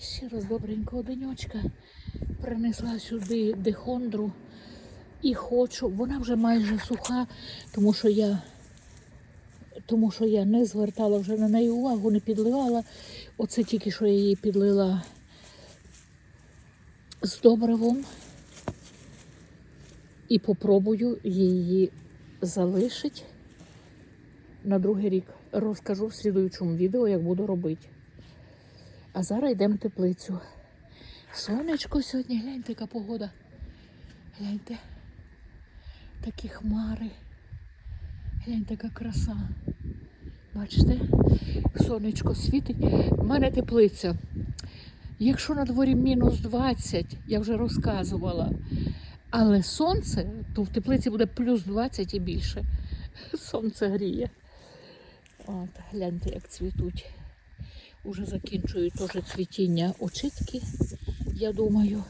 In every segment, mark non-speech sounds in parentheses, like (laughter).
Ще раз добренького денечка. Принесла сюди дехондру і хочу. Вона вже майже суха, тому що я, тому що я не звертала вже на неї увагу, не підливала. Оце тільки що я її підлила з добривом. І попробую її залишити на другий рік. Розкажу в слідуючому відео, як буду робити. А зараз йдемо в теплицю. Сонечко сьогодні, гляньте, яка погода. Гляньте. Такі хмари. Гляньте, яка краса. Бачите? Сонечко світить. У мене теплиця. Якщо на дворі мінус 20, я вже розказувала. Але сонце, то в теплиці буде плюс 20 і більше. Сонце гріє. От, гляньте, як цвітуть. Уже закінчують теж цвітіння очитки, я думаю.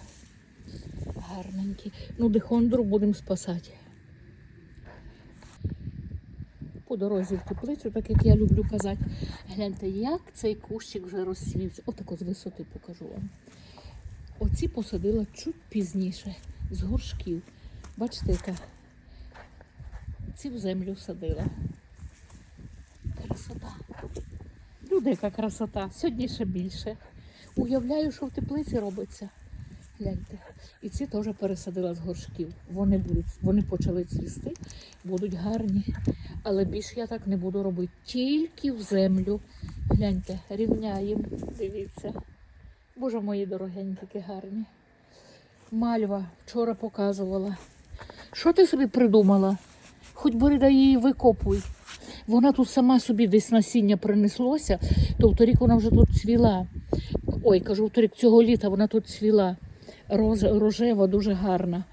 Гарненькі. Ну, дихондру будемо спасати. По дорозі в теплицю, так як я люблю казати. Гляньте, як цей кущик вже розсвівся. Отако з висоти покажу вам. Оці посадила чуть пізніше, з горшків. Бачите, яка ці в землю садила. Красота. Люди, яка красота. Сьогодні ще більше. Уявляю, що в теплиці робиться. Гляньте. І ці теж пересадила з горшків. Вони будуть, вони почали цвісти, будуть гарні. Але більше я так не буду робити. Тільки в землю. Гляньте, рівняємо. Дивіться. Боже мої дорогенькі, які гарні. Мальва вчора показувала. Що ти собі придумала? Хоч бери да її викопуй. Вона тут сама собі десь насіння принеслося, то вторік вона вже тут цвіла. Ой, кажу, вторік цього літа вона тут цвіла. Роз, рожева, дуже гарна.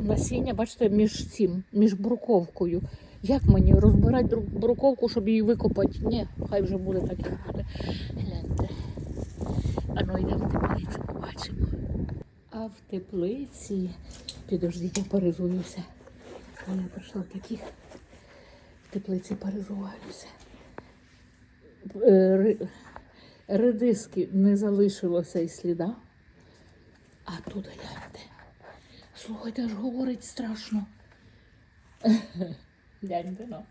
Насіння, бачите, між цим, між бруковкою. Як мені розбирати бруковку, щоб її викопати? Ні, хай вже буде так і буде. Гляньте. А ну йдемо в теплицю, побачимо. А в теплиці, підождіть, я перезуюся. Я прийшла таких теплиці перезуваюся. Е, Редиски не залишилося і сліда. А тут гляньте. Слухайте, аж говорить страшно. (laughs) Гляньте, ну.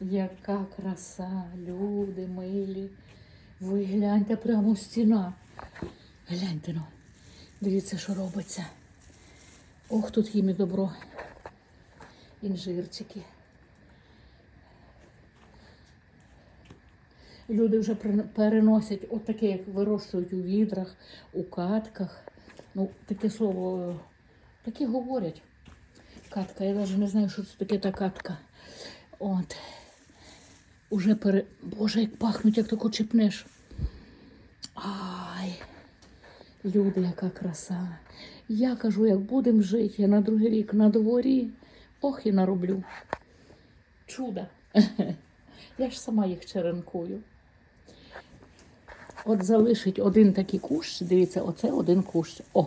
Яка краса, люди милі. Ви гляньте прямо стіна. Гляньте, ну. Дивіться, що робиться. Ох, тут їм і добро. Інжирчики. Люди вже переносять отаке, як вирощують у відрах, у катках. Ну, таке слово, таке говорять. Катка, я навіть не знаю, що це таке та катка. От. Уже пере... Боже, як пахнуть, як тако чіпнеш. Ай, люди, яка краса. Я кажу, як будемо жити, я на другий рік на дворі. Ох, і нароблю. Чудо. (laughs) Я ж сама їх черенкую. От залишить один такий кущ, дивіться, оце один кущ. О,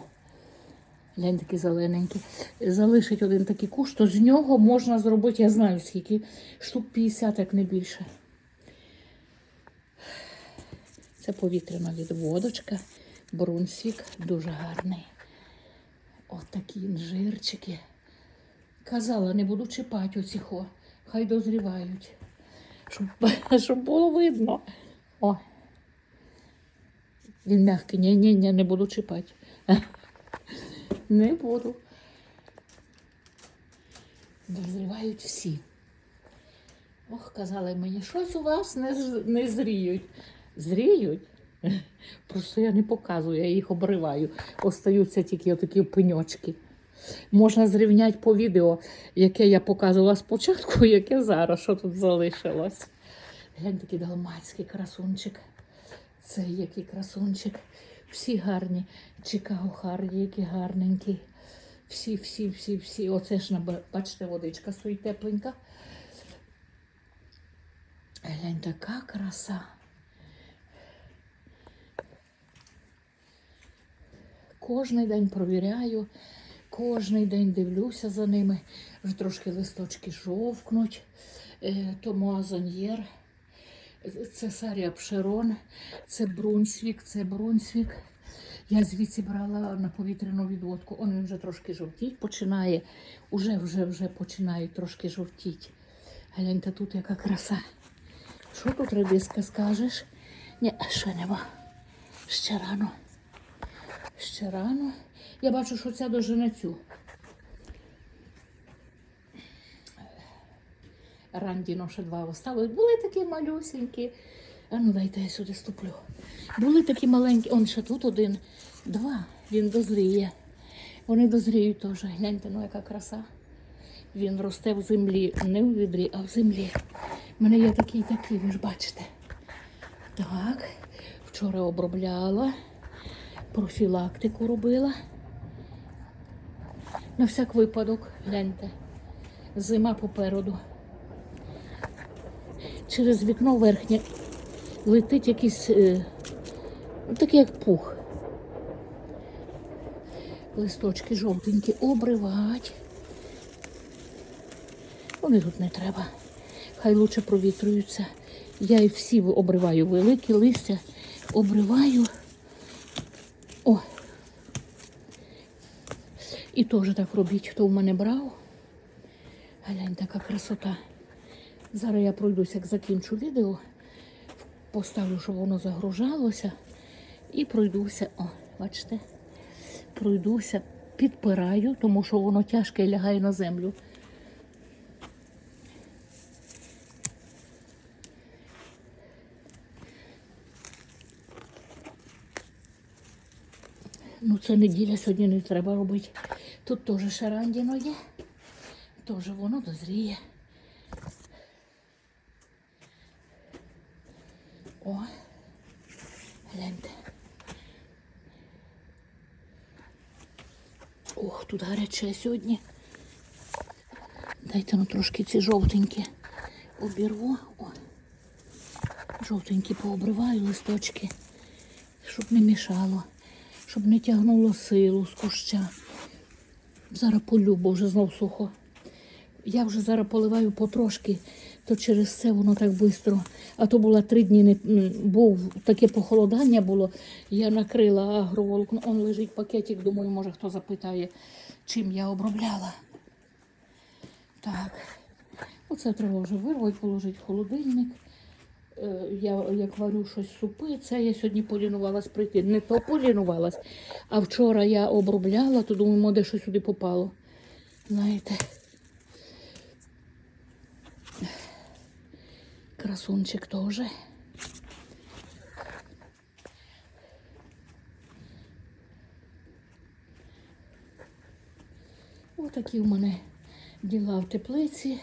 глянь такий зелененький. Залишить один такий кущ, то з нього можна зробити, я знаю скільки, штук 50, як не більше. Це повітряна відводочка, брунсвік, дуже гарний. От такі інжирчики. Казала, не буду чіпати оціхо, хай дозрівають, щоб, (laughs) щоб було видно. О. Він м'який, ні, ні, ні, не буду чіпати. (laughs) Не буду. Дозрівають всі. Ох, казали мені, щось у вас не, не зріють. Зріють? (laughs) Просто я не показую, я їх обриваю. Остаються тільки отакі пеньочки. Можна зрівняти по відео, яке я показувала спочатку, (laughs) яке зараз, що тут залишилось. Глянь, такий далмацький красунчик. Це який красунчик. Всі гарні. Чикаго Харді, який гарненький. Всі, всі, всі, всі. Оце ж бачите, водичка стоїть тепленька. Глянь, така краса. Кожний день провіряю, кожний день дивлюся за ними. Вже трошки листочки жовкнуть. Е, Тому азоньєр Це Сарія Пшерон, це Брунсвік, це Брунсвік. Я звідси брала на повітряну відводку. Он він вже трошки жовтіть починає. Уже вже вже починає трошки жовтіть. Гляньте, тут яка краса. Що тут редиска скажеш? Ні, ще нема. Ще рано. Ще рано. Я бачу, що ця дожене цю. Рандіно ще два осталось. Були такі малюсенькі. А ну дайте я сюди ступлю. Були такі маленькі, он ще тут один, два. Він дозріє. Вони дозріють теж. Гляньте, ну яка краса. Він росте в землі, не в відрі, а в землі. У мене є такий такий, ви ж бачите. Так, вчора обробляла, профілактику робила. На всяк випадок, гляньте, зима попереду. Через вікно верхнє летить якийсь е, ну, такий як пух. Листочки жовтенькі обривать. Вони тут не треба. Хай лучше провітрюються. Я і всі обриваю великі листя, обриваю. О. І теж так робіть, хто в мене брав. Глянь, така красота. Зараз я пройдуся, як закінчу відео, поставлю, щоб воно загружалося. І пройдуся, о, бачите, пройдуся, підпираю, тому що воно тяжке і лягає на землю. Ну, це неділя, сьогодні не треба робити. Тут теж шарандіно є, теж воно дозріє. О, гляньте. Ох, тут гаряче сьогодні. Дайте ну трошки ці жовтенькі обірву. О. Жовтенькі пообриваю листочки, щоб не мішало, щоб не тягнуло силу з куща. Зараз полю, вже знов сухо. Я вже зараз поливаю потрошки, то через це воно так швидко. А то було три дні, не, був таке похолодання було. Я накрила агроволокно. Он лежить пакетик, думаю, може хто запитає, чим я обробляла. Так. Оце треба вже вирвати, положити в холодильник. Е, Я як варю щось супи, це я сьогодні полінувалась прийти. Не то полінувалась, а вчора я обробляла, то думаю, може, щось сюди попало. Знаєте. Красунчик теж. Отакі в мене діла в теплиці.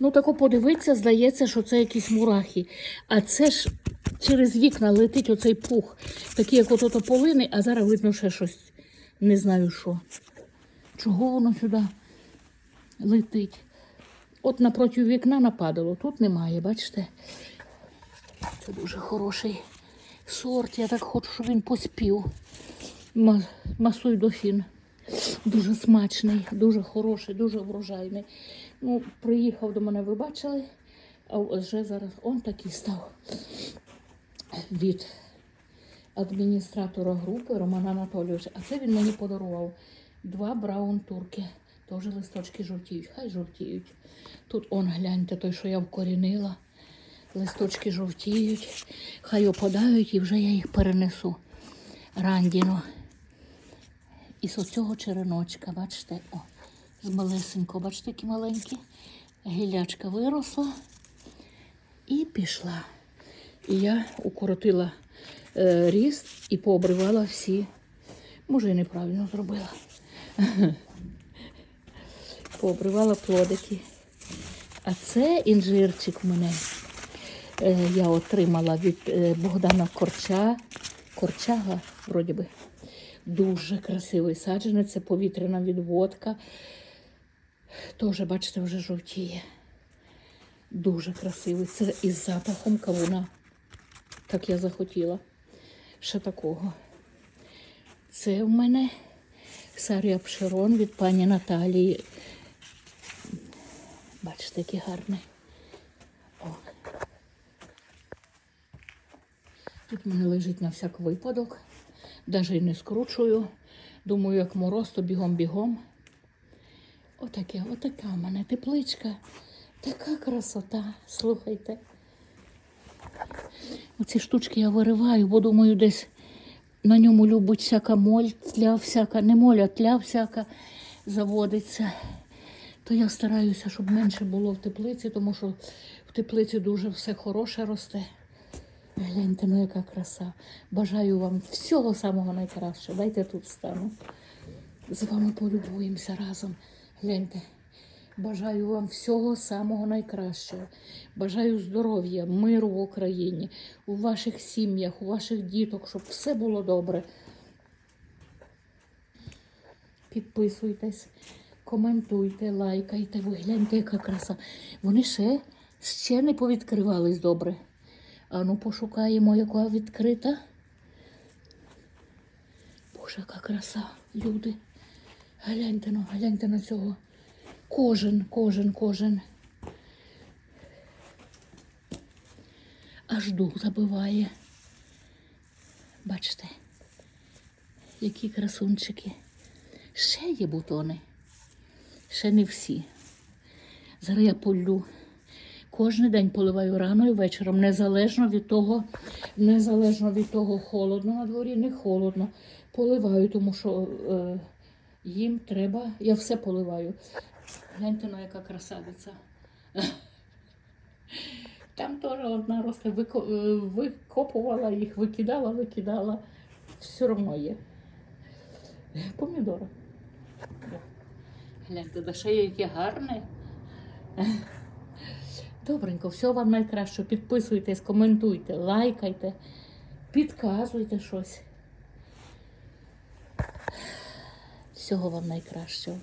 Ну, тако подивитися, здається, що це якісь мурахи. А це ж через вікна летить оцей пух, такий, як ото тополини, а зараз видно ще щось. Не знаю що. Чого воно сюди летить? От напроти вікна нападало, тут немає, бачите? Це дуже хороший сорт. Я так хочу, щоб він поспів. Ма- Масуй дофін. Дуже смачний, дуже хороший, дуже врожайний. Ну, приїхав до мене, ви бачили, а вже зараз он такий став від адміністратора групи Романа Анатолійовича. А це він мені подарував два браун турки. Теж листочки жовтіють, хай жовтіють. Тут он, гляньте, той, що я вкорінила. Листочки жовтіють, хай опадають і вже я їх перенесу. Рандіно. І з оцього череночка, бачите, о, з малесенького, бачите, які маленькі. Гілячка виросла і пішла. І я укоротила е, ріст і пообривала всі. Може, і неправильно зробила. (laughs) Пообривала плодики. А це інжирчик в мене е, я отримала від е, Богдана Корча. Корчага, вроді би. Дуже красивий саджанець, це повітряна відводка. Теж, бачите, вже жовтіє. Дуже красивий. Це із запахом кавуна. Так я захотіла. Ще такого. Це в мене Сарія Пшерон від пані Наталії. Бачите, який гарний. О. Тут в мене лежить на всяк випадок. Навіть не скручую. Думаю, як мороз, то бігом-бігом. Отаке, отака в мене тепличка. Така красота, слухайте. Оці штучки я вириваю, бо думаю, десь на ньому любить всяка моль, тля всяка, не моля, тля всяка заводиться. То я стараюся, щоб менше було в теплиці, тому що в теплиці дуже все хороше росте. Гляньте, ну яка краса. Бажаю вам всього самого найкращого. Дайте тут стану. З вами полюбуємося разом. Гляньте. Бажаю вам всього самого найкращого. Бажаю здоров'я, миру в Україні, у ваших сім'ях, у ваших діток, щоб все було добре. Підписуйтесь, коментуйте, лайкайте. Ви гляньте, яка краса. Вони ще, ще не повідкривались добре. А ну пошукаємо, яка відкрита. Боже, яка краса, люди. Гляньте ну, гляньте на цього. Кожен, кожен, кожен. Аж дух забиває. Бачите, які красунчики. Ще є бутони. Ще не всі. Зараз я полю. Кожен день поливаю рано і вечором, незалежно від того, незалежно від того, холодно на дворі, не холодно. Поливаю, тому що е, їм треба. Я все поливаю. Гляньте, ну яка красавиця. (laughs) Там теж одна росте, викопувала їх, викидала, викидала. Все одно є. Помідори. Гляньте, да ще яке гарне. (laughs) Добренько, всього вам найкраще. Підписуйтесь, коментуйте, лайкайте, підказуйте щось. Всього вам найкращого.